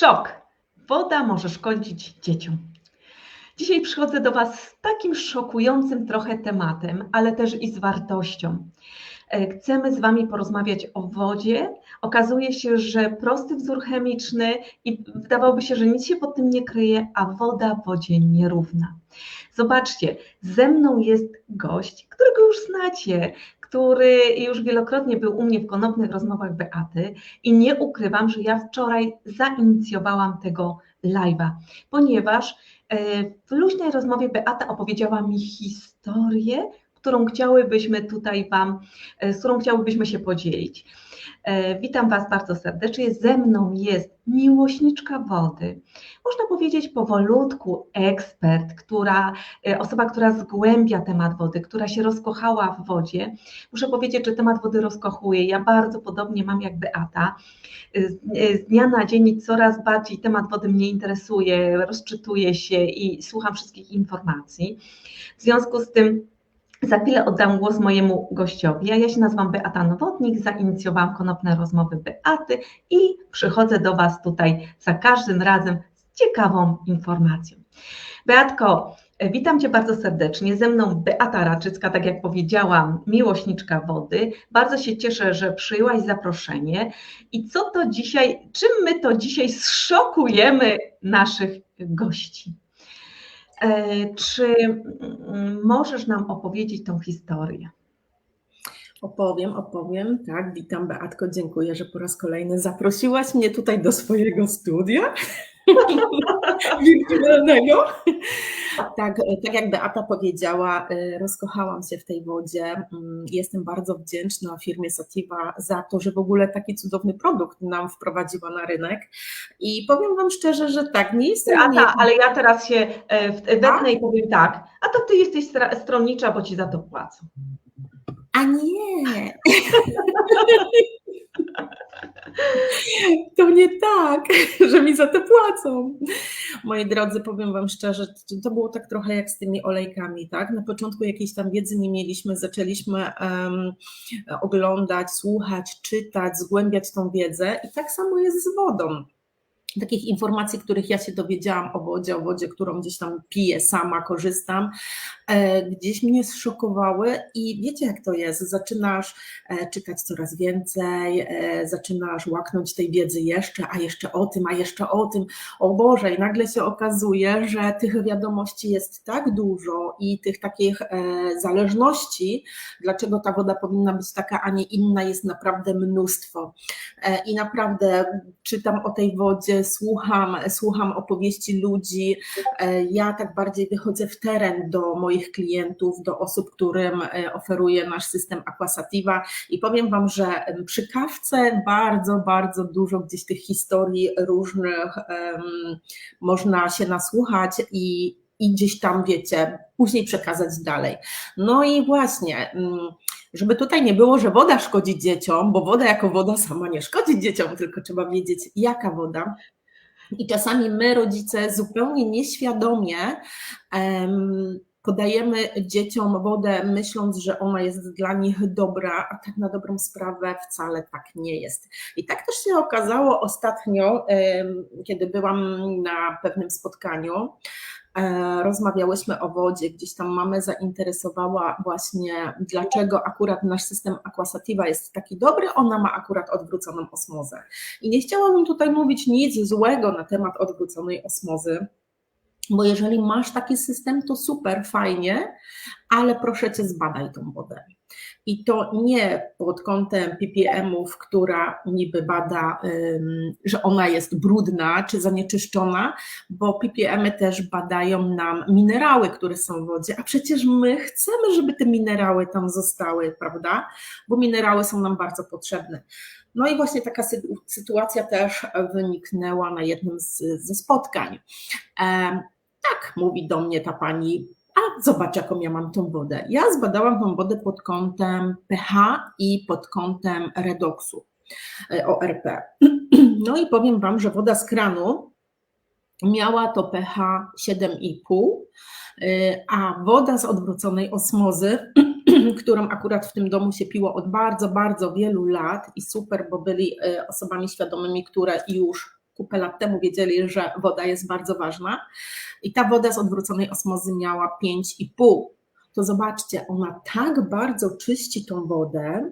Szok! Woda może szkodzić dzieciom. Dzisiaj przychodzę do Was z takim szokującym trochę tematem, ale też i z wartością. E, chcemy z Wami porozmawiać o wodzie. Okazuje się, że prosty wzór chemiczny i wydawałoby się, że nic się pod tym nie kryje, a woda wodzie nierówna. Zobaczcie, ze mną jest gość, którego już znacie, który już wielokrotnie był u mnie w konopnych rozmowach Beaty i nie ukrywam, że ja wczoraj zainicjowałam tego live'a, ponieważ e, w luźnej rozmowie Beata opowiedziała mi historię, którą chciałybyśmy tutaj Wam, e, z którą chciałybyśmy się podzielić. E, witam Was bardzo serdecznie. Ze mną jest miłośniczka wody. Można powiedzieć powolutku ekspert, która, e, osoba, która zgłębia temat wody, która się rozkochała w wodzie. Muszę powiedzieć, że temat wody rozkochuje. Ja bardzo podobnie mam jak Beata. Z dnia na dzień coraz bardziej temat wody mnie interesuje, rozczytuję się i słucham wszystkich informacji. W związku z tym za chwilę oddam głos mojemu gościowi. Ja się nazywam Beata Nowotnik, zainicjowałam konopne rozmowy Beaty i przychodzę do Was tutaj za każdym razem z ciekawą informacją. Beatko, witam Cię bardzo serdecznie. Ze mną Beata Raczycka, tak jak powiedziałam, miłośniczka wody. Bardzo się cieszę, że przyjęłaś zaproszenie. I co to dzisiaj, czym my to dzisiaj zszokujemy naszych gości? E, czy mm, możesz nam opowiedzieć tą historię? Opowiem, opowiem. Tak, witam Beatko, dziękuję, że po raz kolejny zaprosiłaś mnie tutaj do swojego studia wirtualnego. Tak, tak jak Beata powiedziała, y, rozkochałam się w tej wodzie. Mm, jestem bardzo wdzięczna firmie Sativa za to, że w ogóle taki cudowny produkt nam wprowadziła na rynek. I powiem Wam szczerze, że tak, nie jestem... Beata, nie... ale ja teraz się e, wetnę i powiem tak, a to Ty jesteś stronnicza, bo Ci za to płacą. A nie. To nie tak, że mi za to płacą. Moi drodzy, powiem Wam szczerze, to było tak trochę jak z tymi olejkami, tak? Na początku jakiejś tam wiedzy nie mieliśmy, zaczęliśmy um, oglądać, słuchać, czytać, zgłębiać tą wiedzę i tak samo jest z wodą takich informacji, których ja się dowiedziałam o wodzie, o wodzie, którą gdzieś tam piję sama, korzystam, e, gdzieś mnie zszokowały i wiecie jak to jest, zaczynasz e, czytać coraz więcej, e, zaczynasz łaknąć tej wiedzy jeszcze, a jeszcze o tym, a jeszcze o tym, o Boże i nagle się okazuje, że tych wiadomości jest tak dużo i tych takich zależności, dlaczego ta woda powinna być taka, a nie inna jest naprawdę mnóstwo. I naprawdę czytam o tej wodzie słucham, słucham opowieści ludzi. E, ja tak bardziej wychodzę w teren do moich klientów, do osób, którym e, oferuję nasz system Aquasativa i powiem Wam, że przy kawce bardzo, bardzo dużo gdzieś tych historii różnych um, można się nasłuchać i, i gdzieś tam, wiecie, później przekazać dalej. No i właśnie żeby tutaj nie było, że woda szkodzi dzieciom, bo woda jako woda sama nie szkodzi dzieciom, tylko trzeba wiedzieć, jaka woda. I czasami my, rodzice, zupełnie nieświadomie podajemy dzieciom wodę, myśląc, że ona jest dla nich dobra, a tak na dobrą sprawę wcale tak nie jest. I tak też się okazało ostatnio, kiedy byłam na pewnym spotkaniu. E, rozmawiałyśmy o wodzie, gdzieś tam mamy zainteresowała właśnie, dlaczego akurat nasz system Aquasativa jest taki dobry, ona ma akurat odwróconą osmozę. I nie chciałabym tutaj mówić nic złego na temat odwróconej osmozy, bo jeżeli masz taki system, to super, fajnie, ale proszę cię, zbadaj tą wodę. I to nie pod kątem ppm-ów, która niby bada, że ona jest brudna czy zanieczyszczona, bo ppm-y też badają nam minerały, które są w wodzie, a przecież my chcemy, żeby te minerały tam zostały, prawda? Bo minerały są nam bardzo potrzebne. No i właśnie taka sytuacja też wyniknęła na jednym z, ze spotkań. Tak, mówi do mnie ta pani, a zobacz, jaką ja mam tą wodę. Ja zbadałam tą wodę pod kątem pH i pod kątem redoksu e, ORP. No i powiem Wam, że woda z kranu miała to pH 7,5, e, a woda z odwróconej osmozy, którą akurat w tym domu się piło od bardzo, bardzo wielu lat i super, bo byli e, osobami świadomymi, które już kupę lat temu wiedzieli, że woda jest bardzo ważna. I ta woda z odwróconej osmozy miała 5,5. To zobaczcie, ona tak bardzo czyści tą wodę,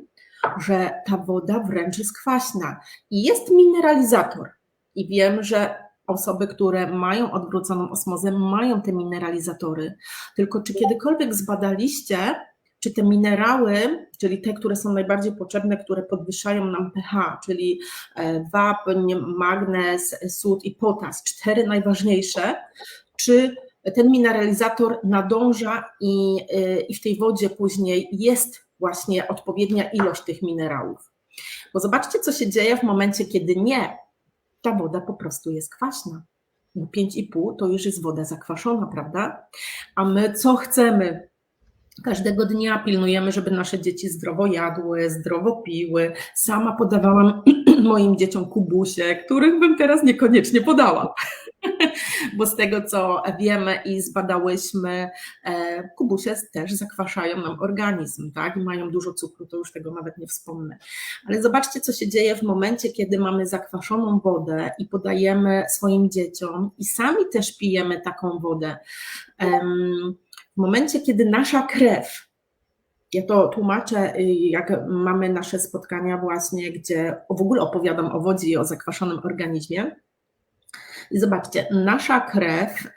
że ta woda wręcz jest kwaśna. I jest mineralizator. I wiem, że osoby, które mają odwróconą osmozę, mają te mineralizatory. Tylko czy kiedykolwiek zbadaliście, czy te minerały, czyli te, które są najbardziej potrzebne, które podwyższają nam pH, czyli e, wapń, magnez, sód i potas, cztery najważniejsze, czy ten mineralizator nadąża i, e, i w tej wodzie później jest właśnie odpowiednia ilość tych minerałów. Bo zobaczcie, co się dzieje w momencie, kiedy nie, ta woda po prostu jest kwaśna. 5,5 to już jest woda zakwaszona, prawda? A my co chcemy? Każdego dnia pilnujemy, żeby nasze dzieci zdrowo jadły, zdrowo piły. Sama podawałam moim dzieciom kubusie, których bym teraz niekoniecznie podała. Bo z tego, co wiemy i zbadałyśmy, e, kubusie też zakwaszają nam organizm, tak? I mają dużo cukru, to już tego nawet nie wspomnę. Ale zobaczcie, co się dzieje w momencie, kiedy mamy zakwaszoną wodę i podajemy swoim dzieciom, i sami też pijemy taką wodę. W momencie, kiedy nasza krew, ja to tłumaczę, y, jak mamy nasze spotkania właśnie, gdzie w ogóle opowiadam o wodzie i o zakwaszonym organizmie. I zobaczcie, nasza krew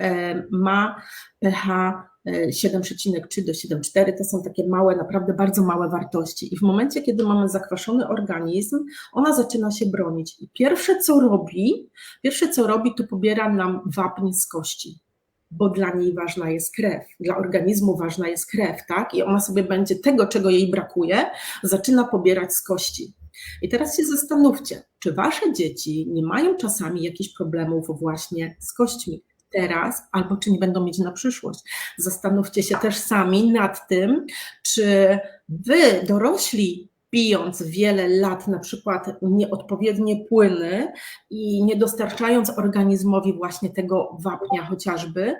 ma pH 7,3 do 7,4 to są takie małe, naprawdę bardzo małe wartości. I w momencie, kiedy mamy zakwaszony organizm, ona zaczyna się bronić. I pierwsze co robi, pierwsze co robi, to pobiera nam wapń z kości bo dla niej ważna jest krew, dla organizmu ważna jest krew, tak? I ona sobie będzie tego, czego jej brakuje, zaczyna pobierać z kości. I teraz się zastanówcie, czy wasze dzieci nie mają czasami jakichś problemów właśnie z kośćmi teraz, albo czy nie będą mieć na przyszłość. Zastanówcie się też sami nad tym, czy wy, dorośli, pijąc wiele lat na przykład nieodpowiednie płyny i nie dostarczając organizmowi właśnie tego wapnia chociażby,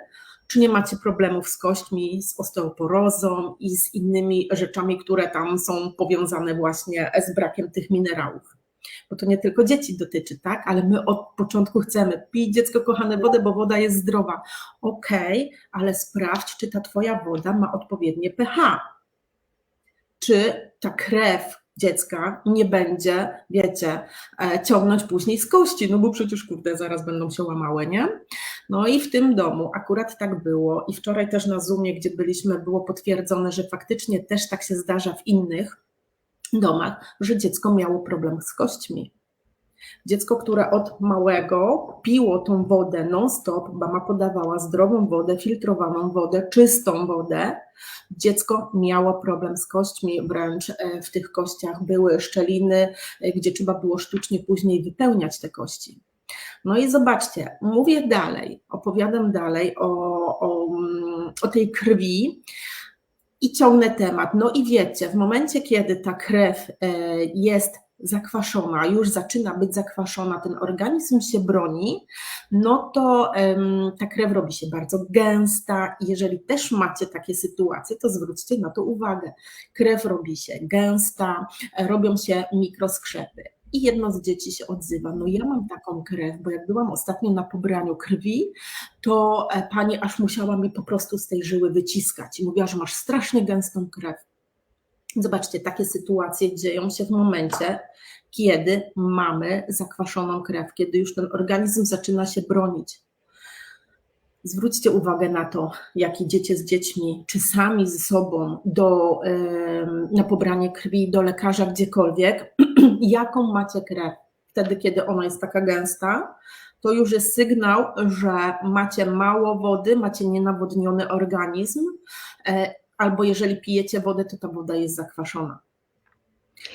czy nie macie problemów z kośćmi, z osteoporozą i z innymi rzeczami, które tam są powiązane właśnie z brakiem tych minerałów. Bo to nie tylko dzieci dotyczy, tak? Ale my od początku chcemy pić dziecko kochane wodę, bo woda jest zdrowa. Okej, okay, ale sprawdź, czy ta twoja woda ma odpowiednie pH. Czy ta krew, dziecka nie będzie, wiecie, e, ciągnąć później z kości, no bo przecież kurde, zaraz będą się łamały, nie? No i w tym domu akurat tak było i wczoraj też na Zoomie, gdzie byliśmy, było potwierdzone, że faktycznie też tak się zdarza w innych domach, że dziecko miało problem z kośćmi. Dziecko, które od małego piło tą wodę non-stop, mama podawała zdrową wodę, filtrowaną wodę, czystą wodę, dziecko miało problem z kośćmi, wręcz e, w tych kościach były szczeliny, e, gdzie trzeba było sztucznie później wypełniać te kości. No i zobaczcie, mówię dalej, opowiadam dalej o, o, o tej krwi i ciągnę temat. No i wiecie, w momencie, kiedy ta krew e, jest zakwaszona, już zaczyna być zakwaszona, ten organizm się broni, no to um, ta krew robi się bardzo gęsta. Jeżeli też macie takie sytuacje, to zwróćcie na to uwagę. Krew robi się gęsta, robią się mikroskrzepy. I jedno z dzieci się odzywa, no ja mam taką krew, bo jak byłam ostatnio na pobraniu krwi, to e, pani aż musiała mi po prostu z tej żyły wyciskać i mówiła, że masz strasznie gęstą krew. Zobaczcie, takie sytuacje dzieją się w momencie, kiedy mamy zakwaszoną krew, kiedy już ten organizm zaczyna się bronić. Zwróćcie uwagę na to, jak idziecie z dziećmi, czy sami ze sobą do, na pobranie krwi do lekarza gdziekolwiek, jaką macie krew. Wtedy, kiedy ona jest taka gęsta, to już jest sygnał, że macie mało wody, macie nienawodniony organizm, e, albo jeżeli pijecie wodę, to ta woda jest zakwaszona.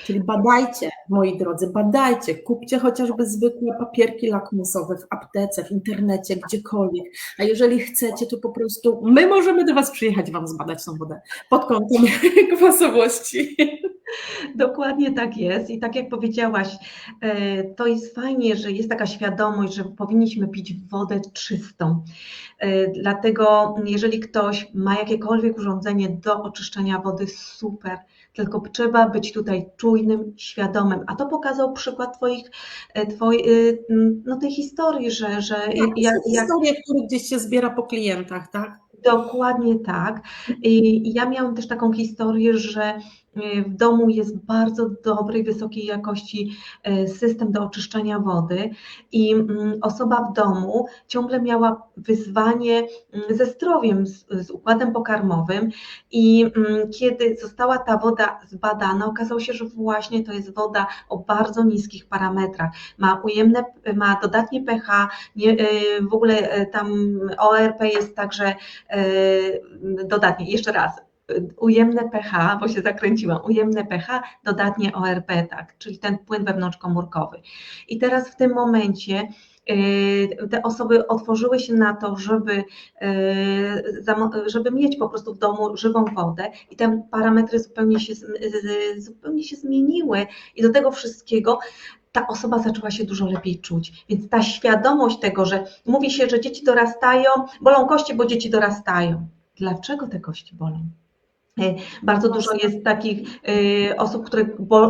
Czyli badajcie, moi drodzy, badajcie, kupcie chociażby zwykłe papierki lakmusowe w aptece, w internecie, gdziekolwiek. A jeżeli chcecie, to po prostu my możemy do Was przyjechać, Wam zbadać tą wodę pod kątem kwasowości. Dokładnie tak jest. I tak jak powiedziałaś, e, to jest fajnie, że jest taka świadomość, że powinniśmy pić wodę czystą. E, dlatego, jeżeli ktoś ma jakiekolwiek urządzenie do oczyszczania wody, super. Tylko trzeba być tutaj czujnym, świadomym. A to pokazał przykład Twoich, e, twoi, no tej historii, że, że tak, jak, historie, które gdzieś się zbiera po klientach, tak? Dokładnie tak. I ja miałam też taką historię, że w domu jest bardzo dobrej, wysokiej jakości e, system do oczyszczania wody i mm, osoba w domu ciągle miała wyzwanie mm, ze zdrowiem, z, z układem pokarmowym i mm, kiedy została ta woda zbadana, okazało się, że właśnie to jest woda o bardzo niskich parametrach. Ma ujemne, ma dodatnie pH, nie, e, w ogóle tam ORP jest także dodatnie, jeszcze raz, ujemne pH, bo się zakręciłam, ujemne pH, dodatnie ORP, tak, czyli ten płyn wewnątrzkomórkowy. I teraz w tym momencie y, te osoby otworzyły się na to, żeby, y, żeby mieć po prostu w domu żywą wodę i te parametry zupełnie się, zupełnie się zmieniły i do tego wszystkiego ta osoba zaczęła się dużo lepiej czuć. Więc ta świadomość tego, że mówi się, że dzieci dorastają, bolą kości, bo dzieci dorastają. Dlaczego te kości bolą? E, bardzo dużo jest takich e, osób, które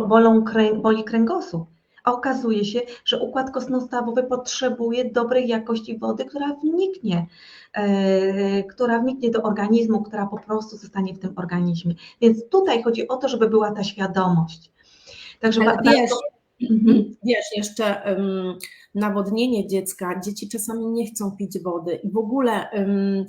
bolą, boli kręgosłup. A okazuje się, że układ kostnostawowy potrzebuje dobrej jakości wody, która wniknie, e, która wniknie do organizmu, która po prostu zostanie w tym organizmie. Więc tutaj chodzi o to, żeby była ta świadomość. Także wiesz, bardzo... Mhm. wiesz, jeszcze um, nawodnienie dziecka, dzieci czasami nie chcą pić wody i w ogóle um,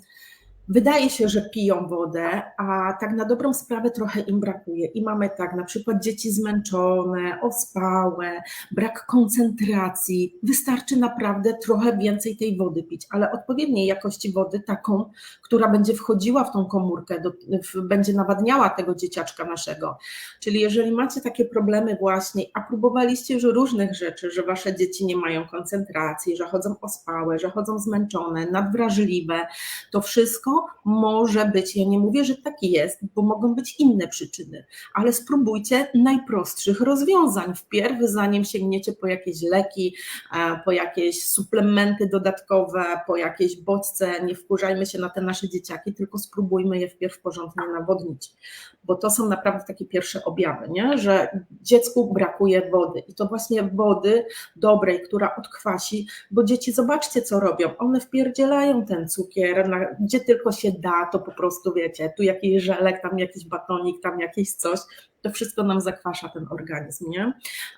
Wydaje się, że piją wodę, a tak na dobrą sprawę trochę im brakuje. I mamy tak, na przykład dzieci zmęczone, ospałe, brak koncentracji. Wystarczy naprawdę trochę więcej tej wody pić, ale odpowiedniej jakości wody, taką, która będzie wchodziła w tą komórkę, do, w, będzie nawadniała tego dzieciaczka naszego. Czyli jeżeli macie takie problemy właśnie, a próbowaliście już różnych rzeczy, że wasze dzieci nie mają koncentracji, że chodzą ospałe, że chodzą zmęczone, nadwrażliwe, to wszystko może być, ja nie mówię, że tak jest, bo mogą być inne przyczyny, ale spróbujcie najprostszych rozwiązań. Wpierw, zanim sięgniecie po jakieś leki, e, po jakieś suplementy dodatkowe, po jakieś bodźce, nie wkurzajmy się na te nasze dzieciaki, tylko spróbujmy je wpierw porządnie nawodnić, bo to są naprawdę takie pierwsze objawy, nie? że dziecku brakuje wody i to właśnie wody dobrej, która odkwasi, bo dzieci zobaczcie co robią, one wpierdzielają ten cukier, gdzie tylko tylko się da, to po prostu wiecie, tu jakiś żelek, tam jakiś batonik, tam jakieś coś, to wszystko nam zakwasza ten organizm, nie?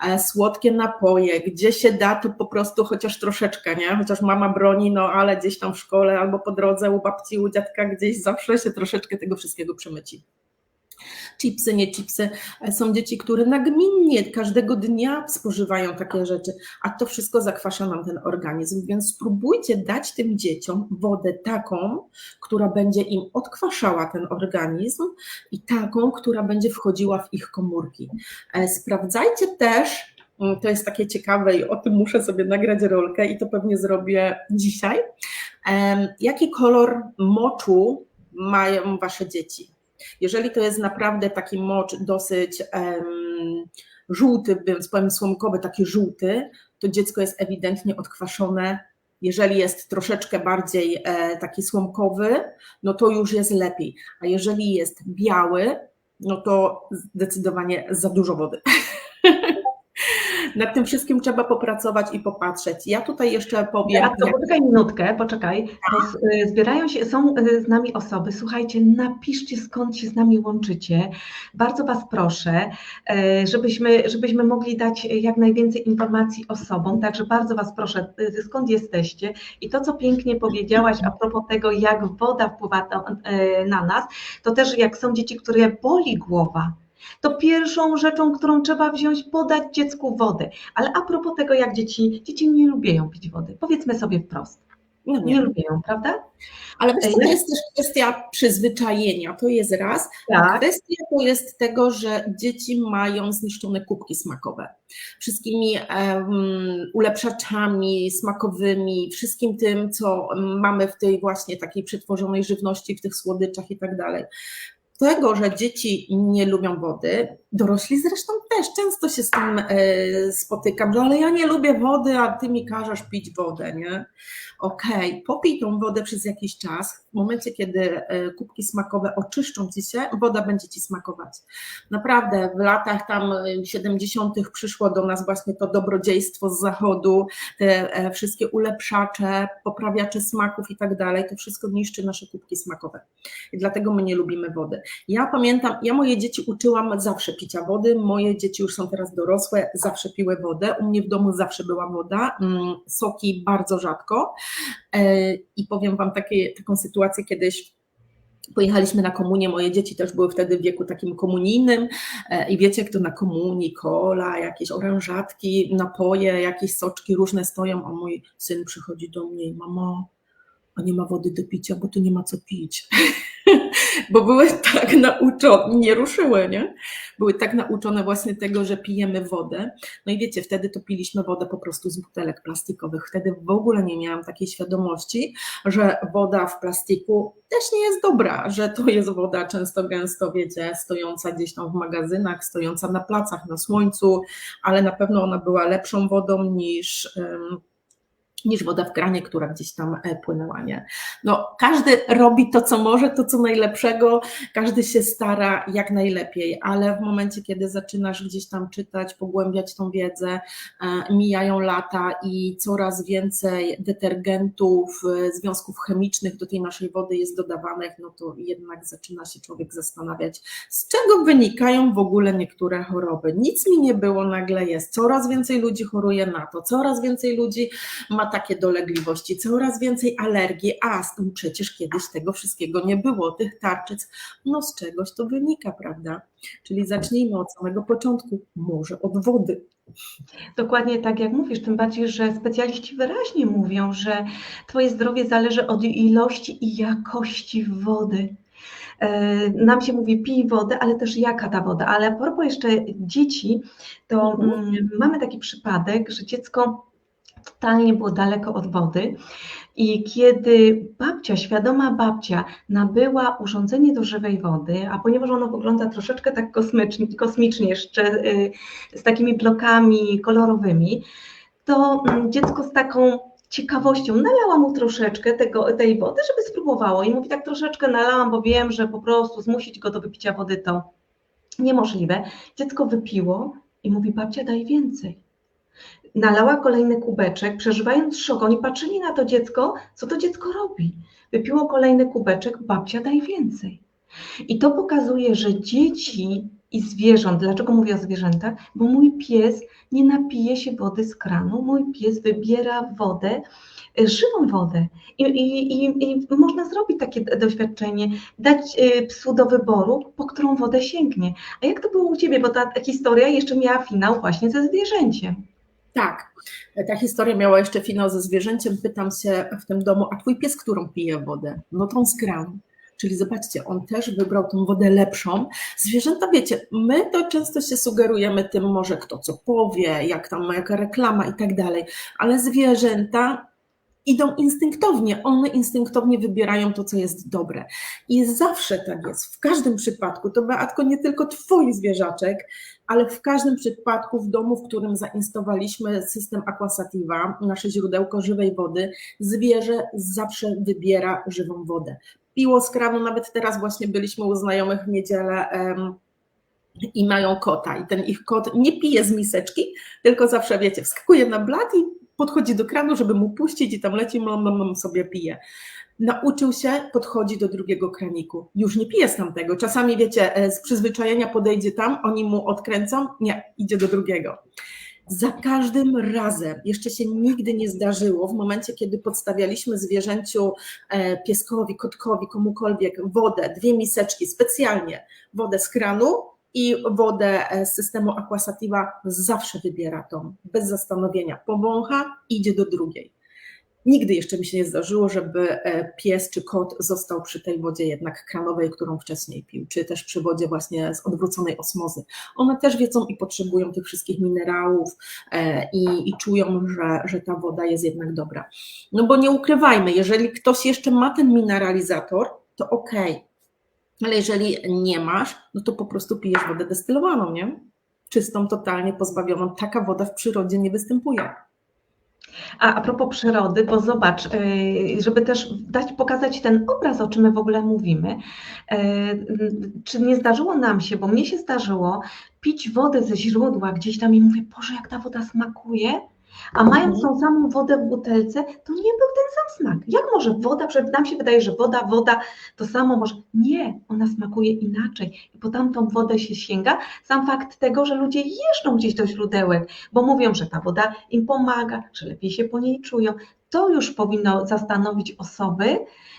E, słodkie napoje, gdzie się da, to po prostu chociaż troszeczkę, nie? Chociaż mama broni, no ale gdzieś tam w szkole albo po drodze u babci, u dziadka gdzieś zawsze się troszeczkę tego wszystkiego przemyci chipsy, nie chipsy. Są dzieci, które nagminnie każdego dnia spożywają takie rzeczy, a to wszystko zakwasza nam ten organizm, więc spróbujcie dać tym dzieciom wodę taką, która będzie im odkwaszała ten organizm i taką, która będzie wchodziła w ich komórki. E, sprawdzajcie też, mm, to jest takie ciekawe i o tym muszę sobie nagrać rolkę i to pewnie zrobię dzisiaj. Jaki kolor moczu mają wasze dzieci? Jeżeli to jest naprawdę taki mocz dosyć um, żółty, więc powiem słomkowy, taki żółty, to dziecko jest ewidentnie odkwaszone. Jeżeli jest troszeczkę bardziej e, taki słomkowy, no to już jest lepiej. A jeżeli jest biały, no to zdecydowanie za dużo wody. Nad tym wszystkim trzeba popracować i popatrzeć. Ja tutaj jeszcze powiem. A poczekaj minutkę, poczekaj. Y, zbierają się, są y, z nami osoby. Słuchajcie, napiszcie skąd się z nami łączycie. Bardzo Was proszę, y, żebyśmy, żebyśmy mogli dać jak najwięcej informacji osobom. Także bardzo Was proszę, skąd jesteście. I to, co pięknie powiedziałaś a propos tego, jak woda wpływa na nas, to też jak są dzieci, które boli głowa to pierwszą rzeczą, którą trzeba wziąć, podać dziecku wodę. Ale a propos tego, jak dzieci, dzieci nie lubią pić wody, powiedzmy sobie wprost. No nie, nie lubią, prawda? Ale wiesz, to jest też kwestia przyzwyczajenia, to jest raz. Tak. Kwestia to jest tego, że dzieci mają zniszczone kubki smakowe. Wszystkimi um, ulepszaczami smakowymi, wszystkim tym, co mamy w tej właśnie takiej przetworzonej żywności, w tych słodyczach i tak dalej tego, że dzieci nie lubią wody, Dorośli zresztą też często się z tym e, spotykam, ale ja nie lubię wody, a ty mi każesz pić wodę, nie? Okej, okay, popij tą wodę przez jakiś czas. W momencie, kiedy e, kubki smakowe oczyszczą ci się, woda będzie ci smakować. Naprawdę, w latach tam 70. przyszło do nas właśnie to dobrodziejstwo z zachodu, te e, wszystkie ulepszacze, poprawiacze smaków i tak dalej. To wszystko niszczy nasze kubki smakowe. I dlatego my nie lubimy wody. Ja pamiętam, ja moje dzieci uczyłam zawsze picia wody. Moje dzieci już są teraz dorosłe, zawsze piły wodę. U mnie w domu zawsze była woda. Mm, soki bardzo rzadko. E, I powiem Wam takie, taką sytuację kiedyś. Pojechaliśmy na komunię, moje dzieci też były wtedy w wieku takim komunijnym e, i wiecie, jak to na komunii, kola, jakieś orężatki, napoje, jakieś soczki różne stoją, a mój syn przychodzi do mnie i mama, a nie ma wody do picia, bo tu nie ma co pić. bo były tak nauczone, nie ruszyły, nie? Były tak nauczone właśnie tego, że pijemy wodę. No i wiecie, wtedy to piliśmy wodę po prostu z butelek plastikowych. Wtedy w ogóle nie miałam takiej świadomości, że woda w plastiku też nie jest dobra, że to jest woda często gęsto, wiecie, stojąca gdzieś tam w magazynach, stojąca na placach, na słońcu, ale na pewno ona była lepszą wodą niż. Niż woda w kranie, która gdzieś tam e, płynęła. Nie? No, każdy robi to, co może, to, co najlepszego, każdy się stara jak najlepiej, ale w momencie, kiedy zaczynasz gdzieś tam czytać, pogłębiać tą wiedzę, e, mijają lata i coraz więcej detergentów, e, związków chemicznych do tej naszej wody jest dodawanych, no to jednak zaczyna się człowiek zastanawiać, z czego wynikają w ogóle niektóre choroby. Nic mi nie było, nagle jest. Coraz więcej ludzi choruje na to, coraz więcej ludzi ma takie dolegliwości, coraz więcej alergii, a przecież kiedyś tego wszystkiego nie było, tych tarczyc, no z czegoś to wynika, prawda? Czyli zacznijmy od samego początku, może od wody. Dokładnie tak jak mówisz, tym bardziej, że specjaliści wyraźnie mówią, że Twoje zdrowie zależy od ilości i jakości wody. E, nam się mówi pij wodę, ale też jaka ta woda. Ale a propos jeszcze dzieci, to mhm. mamy taki przypadek, że dziecko totalnie było daleko od wody. I kiedy babcia, świadoma babcia, nabyła urządzenie do żywej wody, a ponieważ ono wygląda troszeczkę tak kosmicznie, kosmicznie jeszcze y, z takimi blokami kolorowymi, to mm, dziecko z taką ciekawością nalała mu troszeczkę tego, tej wody, żeby spróbowało. I mówi, tak troszeczkę nalałam, bo wiem, że po prostu zmusić go do wypicia wody to niemożliwe. Dziecko wypiło i mówi, babcia daj więcej nalała kolejny kubeczek, przeżywając szok. Oni patrzyli na to dziecko, co to dziecko robi. Wypiło kolejny kubeczek, babcia daj więcej. I to pokazuje, że dzieci i zwierząt, dlaczego mówię o zwierzętach? Bo mój pies nie napije się wody z kranu, mój pies wybiera wodę, e, żywą wodę. I, i, i, i można zrobić takie doświadczenie, dać e, psu do wyboru, po którą wodę sięgnie. A jak to było u Ciebie? Bo ta historia jeszcze miała finał właśnie ze zwierzęciem. Tak, ta historia miała jeszcze finał ze zwierzęciem. Pytam się w tym domu, a twój pies którą pije wodę? No tą z kranu. Czyli zobaczcie, on też wybrał tą wodę lepszą. Zwierzęta, wiecie, my to często się sugerujemy tym, może kto co powie, jak tam jaka reklama i tak dalej, ale zwierzęta idą instynktownie, one instynktownie wybierają to, co jest dobre. I zawsze tak jest, w każdym przypadku, to Beatko nie tylko Twój zwierzaczek, ale w każdym przypadku w domu, w którym zainstalowaliśmy system Aquasativa, nasze źródełko żywej wody, zwierzę zawsze wybiera żywą wodę. Piło z kranu, nawet teraz właśnie byliśmy u znajomych w niedzielę, um, i mają kota i ten ich kot nie pije z miseczki, tylko zawsze, wiecie, wskakuje na blat i podchodzi do kranu, żeby mu puścić i tam leci, mam, mam, sobie pije. Nauczył się, podchodzi do drugiego kraniku. Już nie pije z tamtego. Czasami, wiecie, e, z przyzwyczajenia podejdzie tam, oni mu odkręcą, nie, idzie do drugiego. Za każdym razem, jeszcze się nigdy nie zdarzyło, w momencie, kiedy podstawialiśmy zwierzęciu, e, pieskowi, kotkowi, komukolwiek wodę, dwie miseczki specjalnie, wodę z kranu, i wodę z systemu Aquasativa zawsze wybiera tą, bez zastanowienia. Powącha, idzie do drugiej. Nigdy jeszcze mi się nie zdarzyło, żeby e, pies czy kot został przy tej wodzie jednak kranowej, którą wcześniej pił, czy też przy wodzie właśnie z odwróconej osmozy. One też wiedzą i potrzebują tych wszystkich minerałów e, i, i czują, że, że ta woda jest jednak dobra. No bo nie ukrywajmy, jeżeli ktoś jeszcze ma ten mineralizator, to okej, okay, Ale jeżeli nie masz, no to po prostu pijesz wodę destylowaną, nie? Czystą, totalnie pozbawioną. Taka woda w przyrodzie nie występuje. A, a propos przyrody, bo zobacz, y, żeby też dać, pokazać ten obraz, o czym my w ogóle mówimy. y, Czy nie zdarzyło nam się, bo mnie się zdarzyło, pić wodę ze źródła gdzieś tam i mówię, Boże, jak ta woda smakuje, a mając tą samą wodę w butelce, to nie był ten sam smak. Jak może woda, nam się wydaje, że woda, woda to samo może. Nie, ona smakuje inaczej. I po tamtą wodę się sięga. Sam fakt tego, że ludzie jeżdżą gdzieś do źródełek, bo mówią, że ta woda im pomaga, że lepiej się po niej czują. To już powinno zastanowić osoby,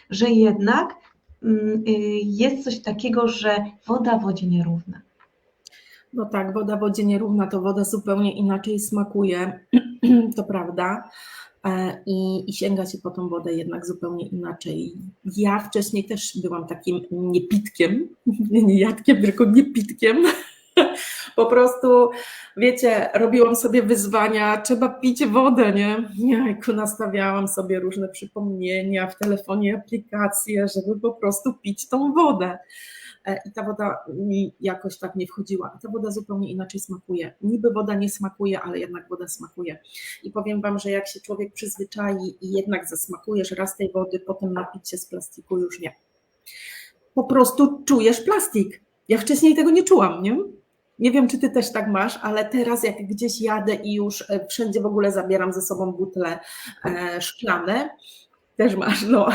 że jednak mm, y, jest coś takiego, że woda wodzie nierówna. No tak, woda wodzie nierówna, to woda zupełnie inaczej smakuje, to prawda. E, I, I sięga się po tą wodę jednak zupełnie inaczej. Ja wcześniej też byłam takim niepitkiem, nie jadkiem, tylko niepitkiem. Po prostu, wiecie, robiłam sobie wyzwania, trzeba pić wodę, nie? Jajku, nastawiałam sobie różne przypomnienia w telefonie, aplikacje, żeby po prostu pić tą wodę. E, i ta woda mi jakoś tak nie wchodziła. Ta woda zupełnie inaczej smakuje. Niby woda nie smakuje, ale jednak woda smakuje. I powiem Wam, że jak się człowiek przyzwyczai i jednak zasmakujesz raz tej wody, potem napić się z plastiku już nie. Po prostu czujesz plastik. Ja wcześniej tego nie czułam, nie? Nie wiem, czy ty też tak masz, ale teraz jak gdzieś jadę i już e, wszędzie w ogóle zabieram ze sobą butle e, szklane, też masz, no,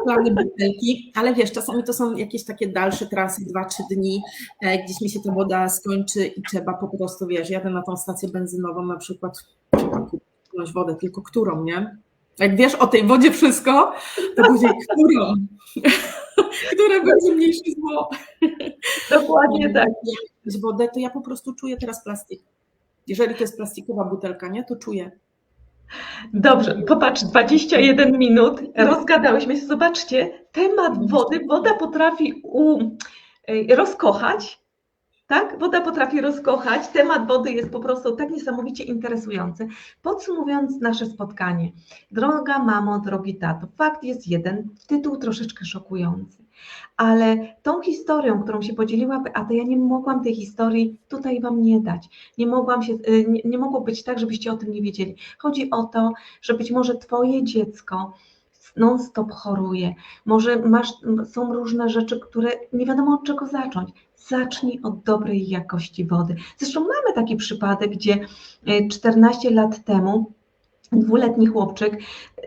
szklane butelki, ale wiesz, czasami to są jakieś takie dalsze trasy, dwa, trzy dni, e, gdzieś mi się ta woda skończy i trzeba po prostu, wiesz, jadę na tą stację benzynową na przykład, trzeba kupić wodę, tylko którą, nie? Jak wiesz o tej wodzie wszystko, to później którą? Która będzie mniejsze zło? Dokładnie tak. Jak wodę, to ja po prostu czuję teraz plastik. Jeżeli to jest plastikowa butelka, nie, to czuję. Dobrze, popatrz, 21 minut, rozgadałyśmy się. Zobaczcie, temat wody, woda potrafi u, rozkochać, tak? Woda potrafi rozkochać. Temat wody jest po prostu tak niesamowicie interesujący. Podsumowując nasze spotkanie, droga mamo, drogi tato, fakt jest jeden, tytuł troszeczkę szokujący, ale tą historią, którą się podzieliła Beata, ja nie mogłam tej historii tutaj Wam nie dać. Nie, mogłam się, y, nie, nie mogło być tak, żebyście o tym nie wiedzieli. Chodzi o to, że być może Twoje dziecko non-stop choruje, może masz, są różne rzeczy, które nie wiadomo od czego zacząć. Zacznij od dobrej jakości wody. Zresztą mamy taki przypadek, gdzie 14 y, lat temu dwuletni chłopczyk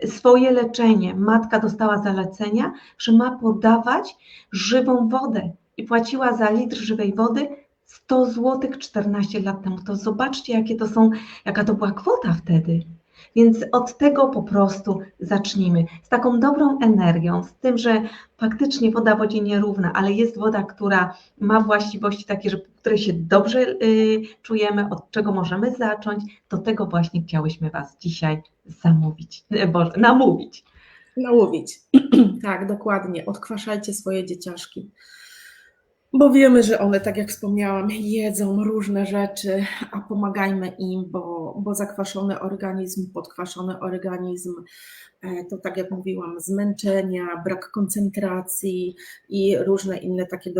swoje leczenie, matka dostała zalecenia, że ma podawać żywą wodę i płaciła za litr żywej wody 100 zł 14 lat temu. To zobaczcie, jakie to są, jaka to była kwota wtedy. Więc od tego po prostu zacznijmy. Z taką dobrą energią, z tym, że faktycznie woda wodzie nierówna, ale jest woda, która ma właściwości takie, że której się dobrze y, czujemy, od czego możemy zacząć. Do tego właśnie chciałyśmy Was dzisiaj zamówić, e, Boże, namówić. Namówić. tak, dokładnie. Odkwaszajcie swoje dzieciaszki bo wiemy, że one, tak jak wspomniałam, jedzą różne rzeczy, a pomagajmy im, bo, bo zakwaszony organizm, podkwaszony organizm to tak jak mówiłam, zmęczenia, brak koncentracji i różne inne takie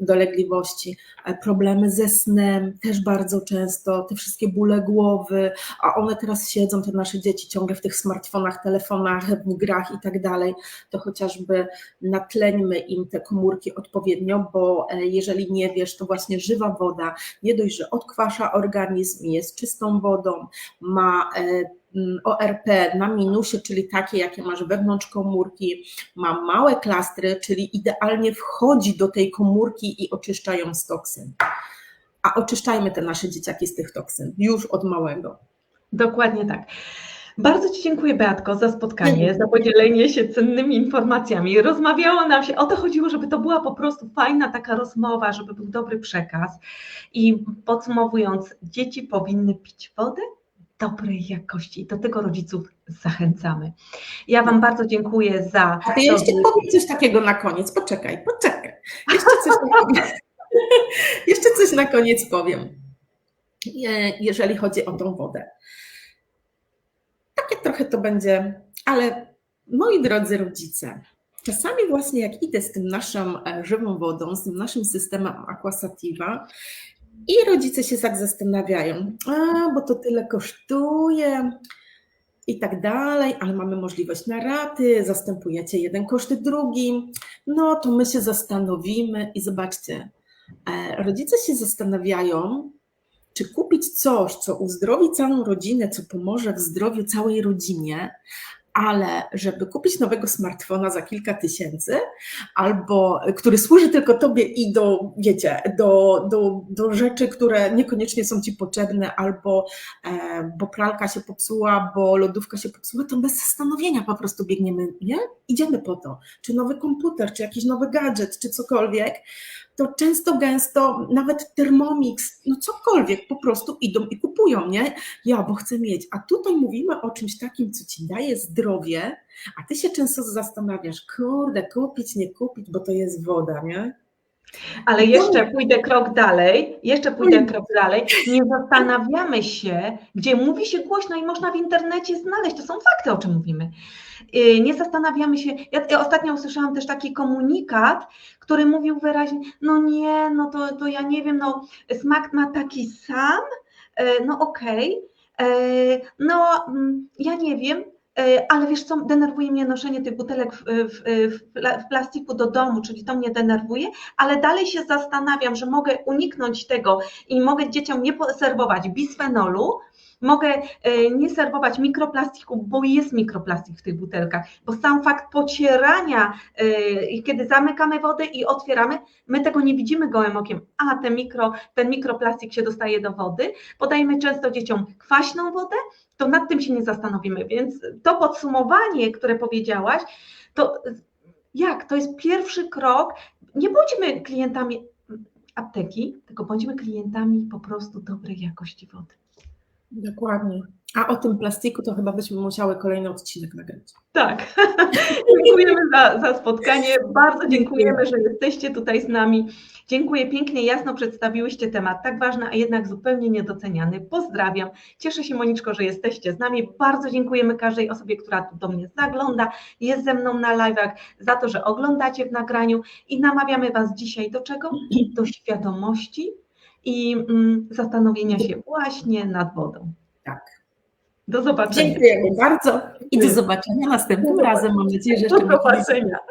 dolegliwości, e, problemy ze snem też bardzo często, te wszystkie bóle głowy, a one teraz siedzą, te nasze dzieci ciągle w tych smartfonach, telefonach, w grach i tak dalej, to chociażby natleńmy im te komórki odpowiednio, bo e, jeżeli nie wiesz, to właśnie żywa woda nie dość, że odkwasza organizm, jest czystą wodą, ma ORP na minusie, czyli takie, jakie masz wewnątrz komórki, ma małe klastry, czyli idealnie wchodzi do tej komórki i oczyszcza ją z toksyn. A oczyszczajmy te nasze dzieciaki z tych toksyn już od małego. Dokładnie tak. Bardzo Ci dziękuję, Beatko, za spotkanie, za podzielenie się cennymi informacjami. Rozmawiało nam się, o to chodziło, żeby to była po prostu fajna taka rozmowa, żeby był dobry przekaz. I podsumowując, dzieci powinny pić wodę dobrej jakości i do tego rodziców zachęcamy. Ja Wam bardzo dziękuję za. A ty jeszcze powiem coś takiego na koniec. Poczekaj, poczekaj. Jeszcze coś, jeszcze coś na koniec powiem. Jeżeli chodzi o tą wodę. Takie trochę to będzie, ale moi drodzy rodzice, czasami właśnie jak idę z tym naszą e, żywą wodą, z tym naszym systemem Aquasativa i rodzice się tak zastanawiają, a bo to tyle kosztuje. I tak dalej, ale mamy możliwość na raty, zastępujecie jeden koszty drugim, no to my się zastanowimy i zobaczcie, e, rodzice się zastanawiają, czy kupić coś, co uzdrowi całą rodzinę, co pomoże w zdrowiu całej rodzinie, ale żeby kupić nowego smartfona za kilka tysięcy, albo który służy tylko tobie i do, wiecie, do, do, do rzeczy, które niekoniecznie są ci potrzebne, albo e, bo pralka się popsuła, bo lodówka się popsuła, to bez zastanowienia po prostu biegniemy, nie? Idziemy po to. Czy nowy komputer, czy jakiś nowy gadżet, czy cokolwiek, to często, gęsto, nawet Thermomix, no cokolwiek, po prostu idą i kupują, nie? Ja, bo chcę mieć. A tutaj mówimy o czymś takim, co ci daje zdrowie, a ty się często zastanawiasz, kurde, kupić, nie kupić, bo to jest woda, nie? Ale jeszcze pójdę krok dalej, jeszcze pójdę krok dalej. Nie zastanawiamy się, gdzie mówi się głośno i można w internecie znaleźć, to są fakty, o czym mówimy. Yy, Nie zastanawiamy się. Ja ostatnio usłyszałam też taki komunikat, który mówił wyraźnie: No nie, no to, to ja nie wiem, no smak ma taki sam, yy, no okej, yy, no mm, ja nie wiem. Yy, Ale wiesz co, denerwuje mnie noszenie tych butelek w, w, w, pla- w plastiku do domu, czyli to mnie denerwuje, ale dalej się zastanawiam, że mogę uniknąć tego i mogę dzieciom nie serwować bisfenolu, mogę e, nie serwować mikroplastiku, bo jest mikroplastik w tych butelkach, bo sam fakt pocierania, e, kiedy zamykamy wodę i otwieramy, my tego nie widzimy gołym okiem, a ten, mikro, ten mikroplastik się dostaje do wody, podajemy często dzieciom kwaśną wodę, to nad tym się nie zastanowimy, więc to podsumowanie, które powiedziałaś, to jak? To jest pierwszy krok, nie bądźmy klientami apteki, tylko bądźmy klientami po prostu dobrej jakości wody. Dokładnie. A o tym plastiku to chyba byśmy musiały kolejny odcinek nagrać. Tak. dziękujemy za, za spotkanie. Bardzo dziękujemy, że jesteście tutaj z nami. Dziękuję pięknie, jasno przedstawiłyście temat tak ważny, a jednak zupełnie niedoceniany. Pozdrawiam. Cieszę się, Moniczko, że jesteście z nami. Bardzo dziękujemy każdej osobie, która tu do mnie zagląda, jest ze mną na live'ach, za to, że oglądacie w nagraniu i namawiamy Was dzisiaj do czego? Do świadomości i mm, zastanowienia się właśnie nad wodą. Tak. Do zobaczenia. Dziękujemy bardzo i do zobaczenia następnym razem. Mam nadzieję, że Do jeszcze zobaczenia.